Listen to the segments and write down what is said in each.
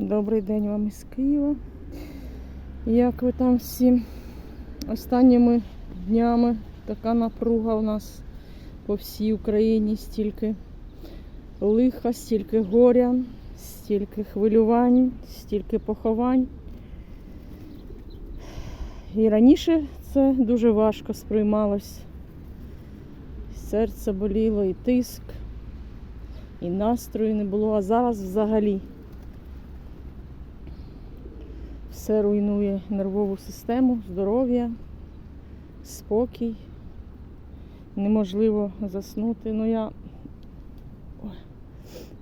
Добрий день вам із Києва. Як ви там всі останніми днями така напруга у нас по всій Україні, стільки лиха, стільки горя, стільки хвилювань, стільки поховань. І раніше це дуже важко сприймалось. Серце боліло, і тиск, і настрою не було, а зараз взагалі все руйнує нервову систему, здоров'я, спокій. Неможливо заснути. Ну я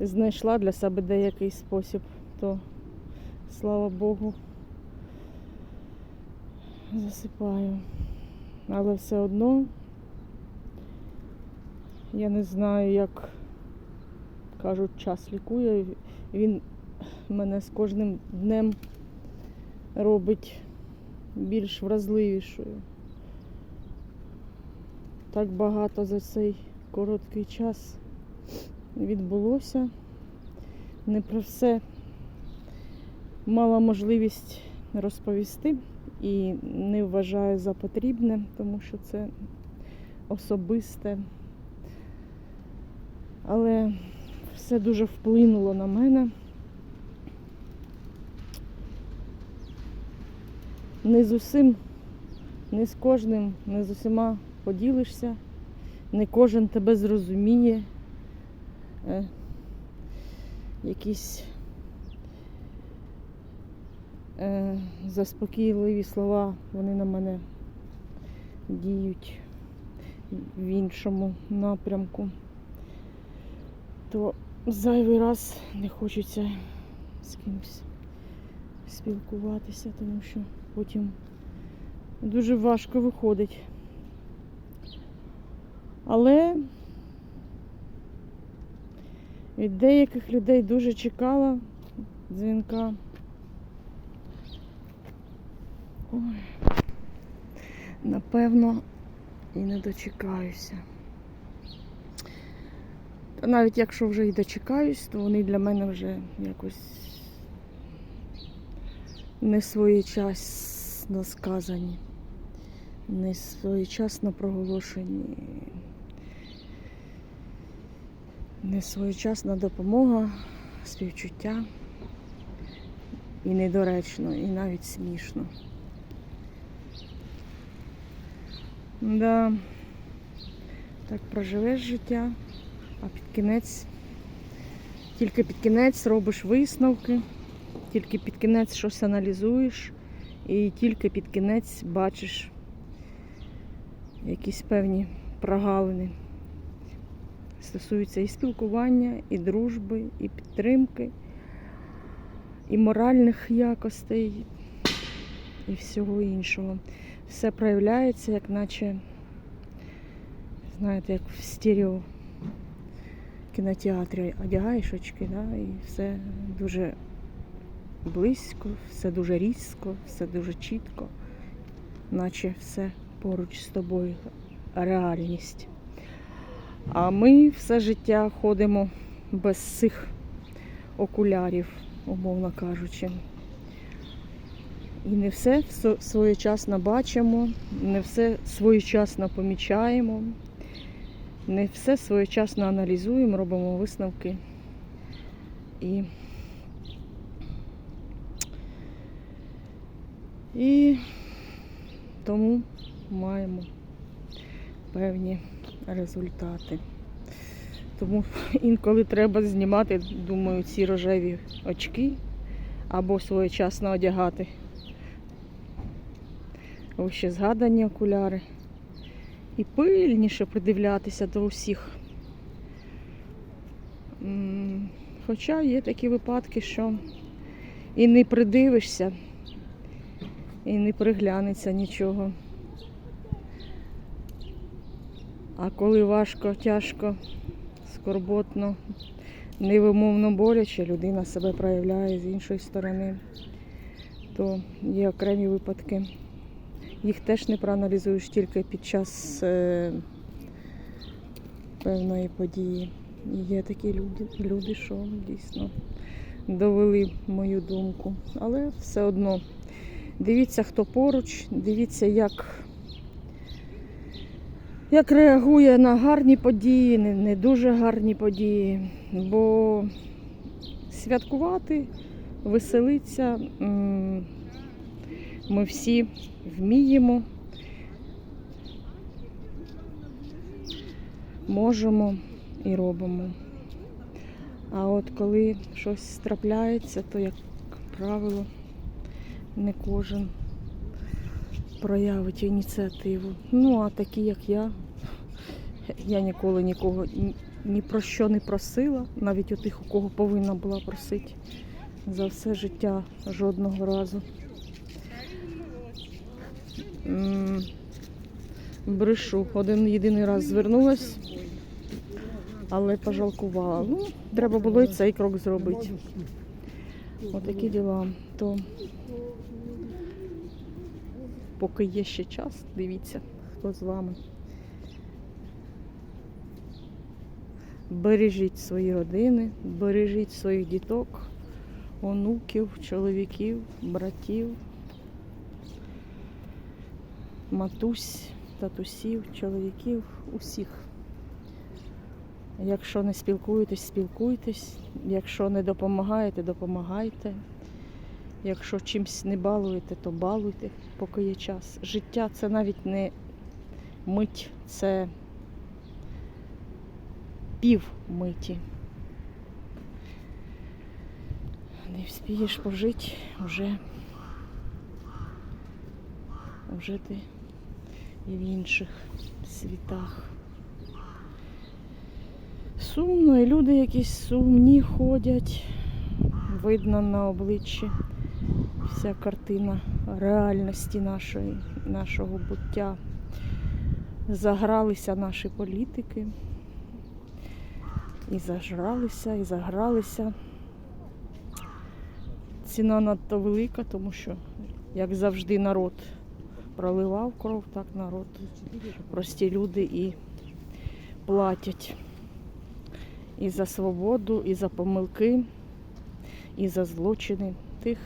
знайшла для себе деякий спосіб, то слава Богу, засипаю. Але все одно я не знаю, як кажуть, час лікує. Він мене з кожним днем робить більш вразливішою. Так багато за цей короткий час відбулося. Не про все мала можливість розповісти і не вважаю за потрібне, тому що це особисте. Але все дуже вплинуло на мене. Не з усім, не з кожним, не з усіма поділишся, не кожен тебе зрозуміє. Е, якісь е, заспокійливі слова, вони на мене діють в іншому напрямку, то зайвий раз не хочеться з кимось спілкуватися, тому що потім дуже важко виходить. Але від деяких людей дуже чекала дзвінка. Ой, напевно, і не дочекаюся. Та навіть якщо вже і дочекаюсь, то вони для мене вже якось не своєчасно сказані, не своєчасно проголошені, не своєчасна допомога, співчуття і недоречно, і навіть смішно. Да, так проживеш життя, а під кінець, тільки під кінець робиш висновки. Тільки під кінець щось аналізуєш і тільки під кінець бачиш якісь певні прогалини. Стосуються і спілкування, і дружби, і підтримки, і моральних якостей, і всього іншого. Все проявляється, як наче, знаєте, як в стерео кінотеатрі одягаєш очки, да, і все дуже близько, все дуже різко, все дуже чітко, наче все поруч з тобою реальність. А ми все життя ходимо без цих окулярів, умовно кажучи. І не все своєчасно бачимо, не все своєчасно помічаємо, не все своєчасно аналізуємо, робимо висновки. І І тому маємо певні результати. Тому інколи треба знімати, думаю, ці рожеві очки або своєчасно одягати. Ось ще згадані окуляри. І пильніше придивлятися до усіх. Хоча є такі випадки, що і не придивишся і не приглянеться нічого. А коли важко, тяжко, скорботно, невимовно боляче, людина себе проявляє з іншої сторони, то є окремі випадки. Їх теж не проаналізуєш тільки під час е, певної події. Є такі люди, люди, що дійсно довели мою думку. Але все одно дивіться, хто поруч, дивіться, як, як реагує на гарні події, не, не дуже гарні події. Бо святкувати, веселитися ми всі вміємо. можемо і робимо. А от коли щось трапляється, то, як правило, не кожен проявить ініціативу. Ну, а такі, як я, я ніколи нікого ні- про що не просила, навіть у тих, у кого повинна була просити. За все життя жодного разу. Брешу. Один єдиний раз звернулась, але пожалкувала. Ну, треба було і цей крок зробити. Отакі діла. То поки є ще час, дивіться, хто з вами. Бережіть свої родини, бережіть своїх діток, онуків, чоловіків, братів, матусь, татусів, чоловіків, усіх. Якщо не спілкуєтесь, спілкуйтесь. Якщо не допомагаєте, допомагайте. Якщо чимсь не балуєте, то балуйте, поки є час. Життя це навіть не мить, це пів миті. Не вспієш пожити, вже, вже ти і в інших світах. Сумно, і люди якісь сумні ходять. Видно на обличчі вся картина реальності нашої, нашого буття. Загралися наші політики. І зажралися, і загралися. Ціна надто велика, тому що, як завжди, народ проливав кров, так народ, прості люди і платять і за свободу, і за помилки, і за злочини тих,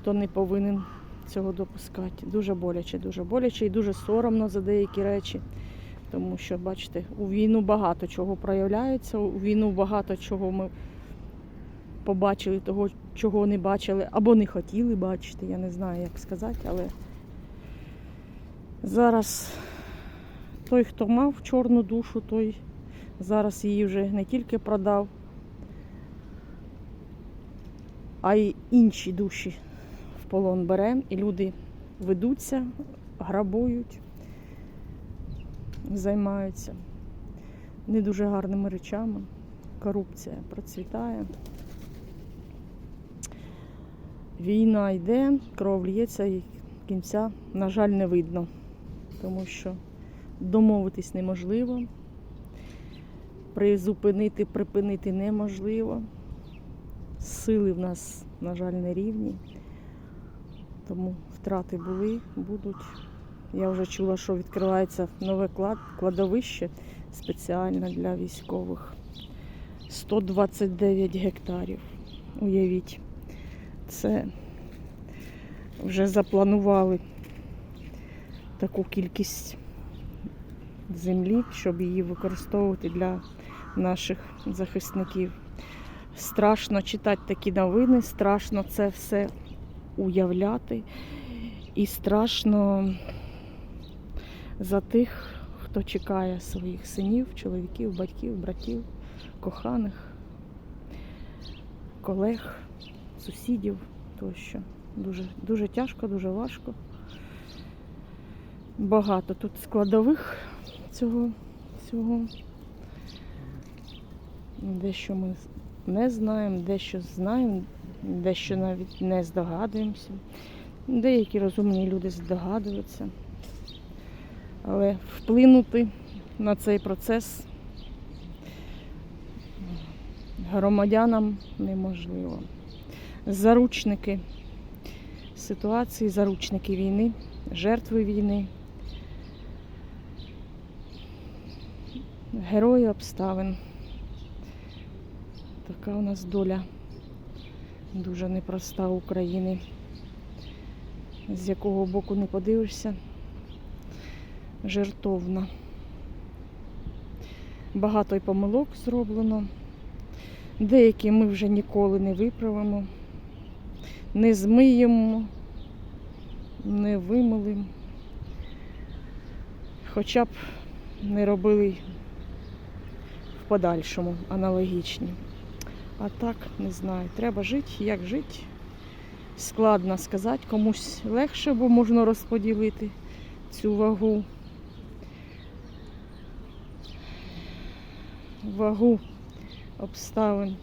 хто не повинен цього допускати. Дуже боляче, дуже боляче і дуже соромно за деякі речі. Тому що, бачите, у війну багато чого проявляється, у війну багато чого ми побачили, того, чого не бачили, або не хотіли бачити, я не знаю, як сказати, але зараз той, хто мав чорну душу, той зараз її вже не тільки продав, а й інші душі полон бере, і люди ведуться, грабують, займаються не дуже гарними речами. Корупція процвітає. Війна йде, кров лється і кінця, на жаль, не видно, тому що домовитись неможливо, призупинити, припинити неможливо. Сили в нас, на жаль, не рівні, тому втрати були, будуть. Я вже чула, що відкривається нове клад, кладовище спеціально для військових. 129 гектарів. Уявіть, це вже запланували таку кількість землі, щоб її використовувати для наших захисників. Страшно читати такі новини, страшно це все уявляти. І страшно за тих, хто чекає своїх синів, чоловіків, батьків, братів, коханих, колег, сусідів тощо. Дуже, дуже тяжко, дуже важко. Багато тут складових цього всього. Дещо ми не знаємо, дещо знаємо, дещо навіть не здогадуємося. Деякі розумні люди здогадуються. Але вплинути на цей процес громадянам неможливо. Заручники ситуації, заручники війни, жертви війни, герої обставин. Така у нас доля дуже непроста України. З якого боку не подивишся, жертовна. Багато й помилок зроблено. Деякі ми вже ніколи не виправимо, не змиємо, не вимилимо. Хоча б не робили в подальшому аналогічні. А так, не знаю, треба жити, як жити. Складно сказати, комусь легше, бо можна розподілити цю вагу. Вагу обставин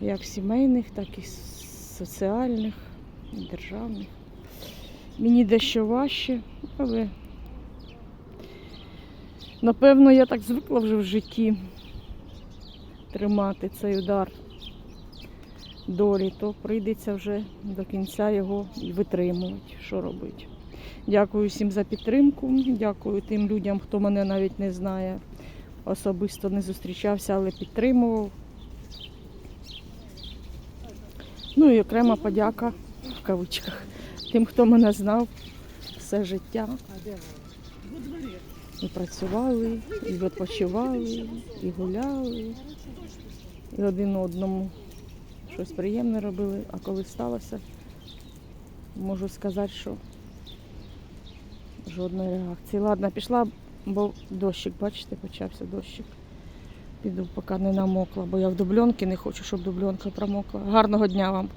як сімейних, так і соціальних, і державних. Мені дещо важче, але напевно я так звикла вже в житті тримати цей удар долі, то прийдеться вже до кінця його і витримувати, що робити. Дякую всім за підтримку. Дякую тим людям, хто мене навіть не знає, особисто не зустрічався, але підтримував. Ну і окрема подяка в кавичках тим, хто мене знав все життя. І працювали, і відпочивали, і гуляли, і один одному щось приємне робили. А коли сталося, можу сказати, що жодної реакції. Ладно, пішла, бо дощик, бачите, почався дощик. Піду, поки не намокла, бо я в дубльонки не хочу, щоб дубльонка промокла. Гарного дня вам!